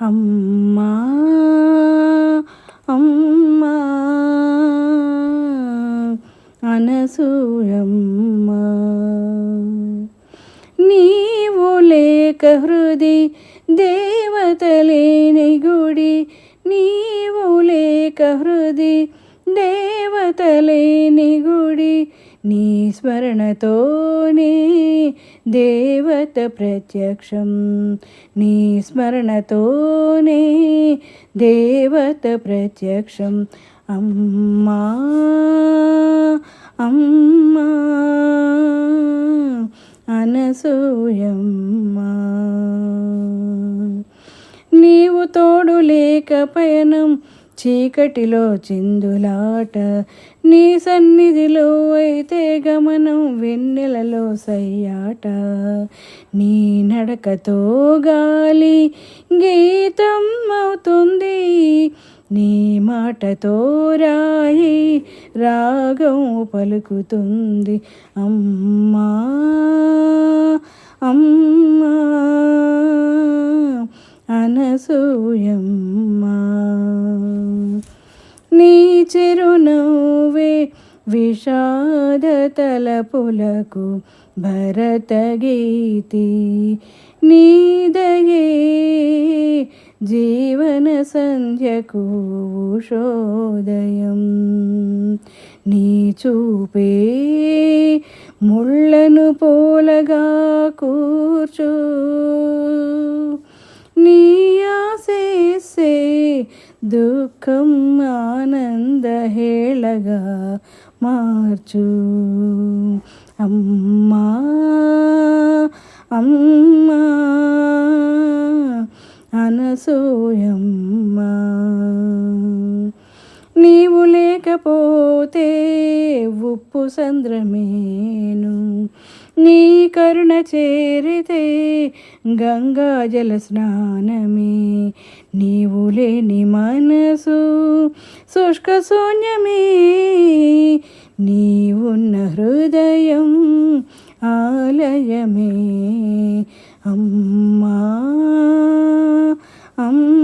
అమ్మా అమ్మా అనసూయమ్మ. నీవు లేక హృది దేవతలేని గుడి నీవు లేక హృది దేవతలేని గుడి నీ స్మరణతోనే దేవత ప్రత్యక్షం. నీ స్మరణతోనే దేవత ప్రత్యక్షం. అమ్మా అమ్మా అనసూయమ్మా. నీవు తోడు లేక పయనం చీకటిలో చిందులాట నీ సన్నిధిలో అయితే గమనం వెన్నెలలో సయ్యాట. నీ నడకతో గాలి గీతం అవుతుంది నీ మాటతో రాయి రాగం పలుకుతుంది. అమ్మా అమ్మా అనసూయ విషాద తలపులకు భరతగీతి నీదయే జీవన సంధ్యకు ఉషోదయం నీ చూపే ముళ్ళను పోలగా కూర్చో. దుఃఖం ఆనంద హేళగా మార్చు. అమ్మా అమ్మా అనసూయమ్మా. నీవు లేకపోతే ఉప్పు సంద్రమేను. నీ కరుణ చేరితే గంగా జల స్నానమే. నీవు లేని మనసు శుష్క శూన్యమే. నీవున్న హృదయం ఆలయమే. అమ్మా అమ్మ.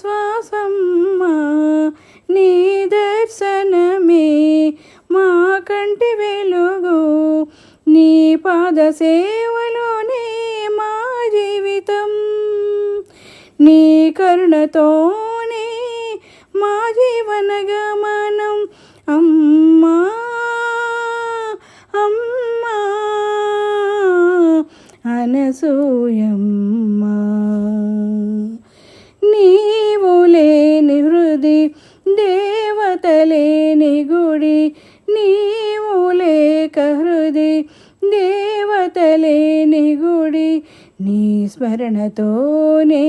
శ్వాసమ్మా నీ దర్శనమే మా కంటి వెలుగు. నీ పాద సేవలోనే మా జీవితం. నీ కరుణతోనే మా జీవన గమనం. అమ్మా అమ్మా అనసూయమ్మా. నీవు లేని హృది దేవత లేని గుడి నీవు లేక హృది దేవత లేని గుడి నీ స్మరణతోనే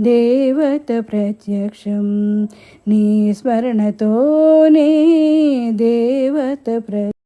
దేవత ప్రత్యక్షం. నీ స్మరణతోనే దేవత ప్ర